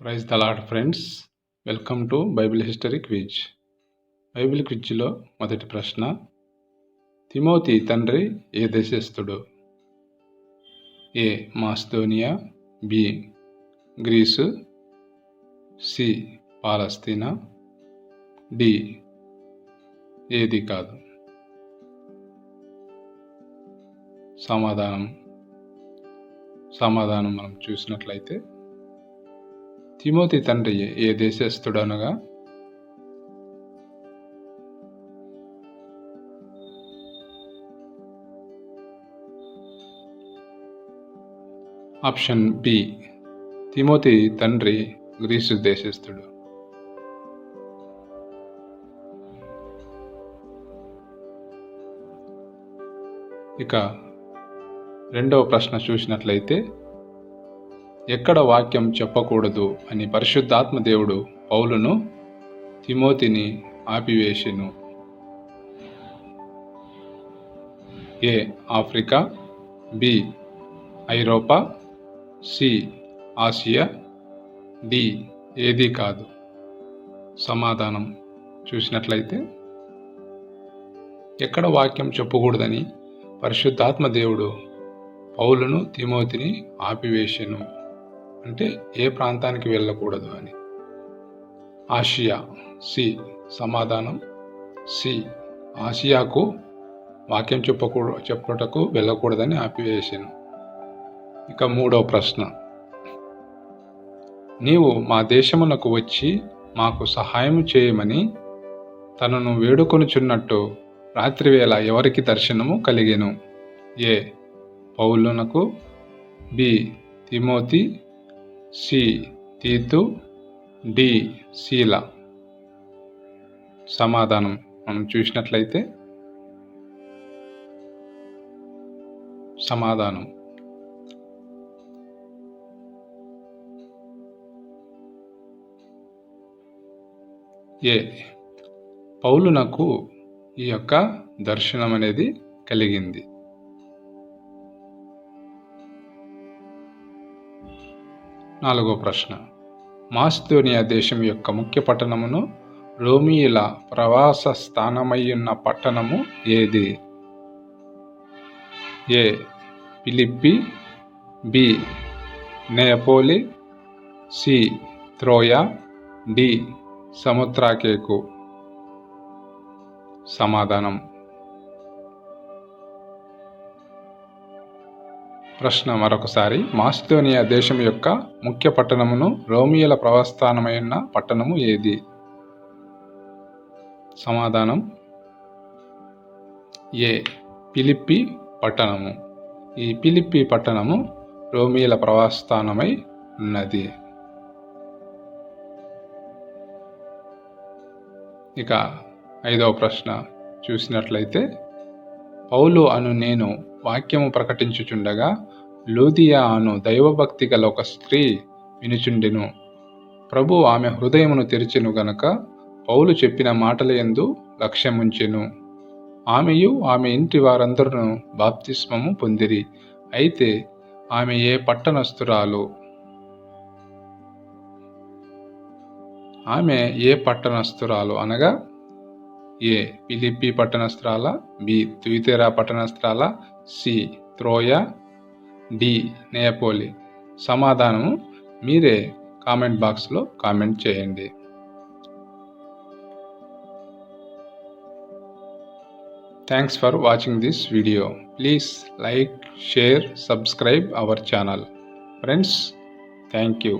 Prize the friends welcome to Bible history quiz. Bible క్విజ్లో మొదటి ప్రశ్న Timothy తండ్రి ఏ దేశస్థుడు? A Macedonia B Greece C Palestine D ఏది కాదు. సమాధానం సమాధానం మనం చూసినట్లయితే తిమోతి తండ్రి ఏ దేశస్థుడనగా? ఆప్షన్ బి తిమోతి తండ్రి గ్రీసు దేశస్థుడు. ఇక రెండవ ప్రశ్న చూసినట్లయితే ఎక్కడ వాక్యం చెప్పకూడదు అని పరిశుద్ధాత్మ దేవుడు పౌలును తిమోతిని ఆపివేసెను ఏ ఆఫ్రికా బి ఐరోపా సి ఆసియా డి ఏది కాదు. సమాధానం చూసినట్లయితే ఎక్కడ వాక్యం చెప్పకూడదని పరిశుద్ధాత్మ దేవుడు పౌలును తిమోతిని ఆపివేశను. అంటే ఏ ప్రాంతానికి వెళ్ళకూడదు అని. ఆసియా సి సమాధానం. సి ఆసియాకు వాక్యం చెప్పకూడ చెప్పుటకు వెళ్ళకూడదని ఆపివేశాను. ఇక మూడో ప్రశ్న. నీవు మా దేశమునకు వచ్చి మాకు సహాయం చేయమని తనను వేడుకొనుచున్నట్టు రాత్రివేళ ఎవరికి దర్శనము కలిగెను? ఏ పౌలునకు బి తిమోతి సి. తీతు. డి. శీల. సమాధానం. మనం చూసినట్లయితే సమాధానం. ఏ. పౌలునకు ఈ యొక్క దర్శనం అనేది కలిగింది. నాలుగో ప్రశ్న. మాస్దోనియా దేశం యొక్క ముఖ్య పట్టణమును రోమియుల ప్రవాస స్థానమయ్యున్న పట్టణము ఏది? ఏ. Philippi B. నేపోలి సి. త్రోయా డి. సముద్రాకేకు. సమాధానం. ప్రశ్న మరొకసారి. మాసిదోనియా దేశం యొక్క ముఖ్య పట్టణమును రోమియల ప్రవస్థానమైన పట్టణము ఏది? సమాధానం ఏ. పిలిప్పి పట్టణము. ఈ పిలిప్పి పట్టణము రోమియల ప్రవాస్థానమై ఉన్నది. ఇక ఐదవ ప్రశ్న చూసినట్లయితే పౌలు అను నేను వాక్యము ప్రకటించుచుండగా లూదియా అను దైవభక్తి గల ఒక స్త్రీ వినుచుండెను. ప్రభు ఆమె హృదయమును తెరిచెను గనక పౌలు చెప్పిన మాటలయందు లక్ష్యముంచెను. ఆమెయు ఆమె ఇంటి వారందరూ బాప్తిస్మము పొందిరి అయితే ఆమె ఏ పట్టణస్థురాలు? ఆమె ఏ పట్టణస్థురాలు అనగా ఏ పిలిపి పట్టణస్త్రాల బి త్వితెరా పట్టణస్త్రాల సి త్రోయ డి నేపోలి సమాధానము మీరే కామెంట్ బాక్స్లో కామెంట్ చేయండి. Thanks for watching this video. Please like share subscribe our channel. Friends thank you.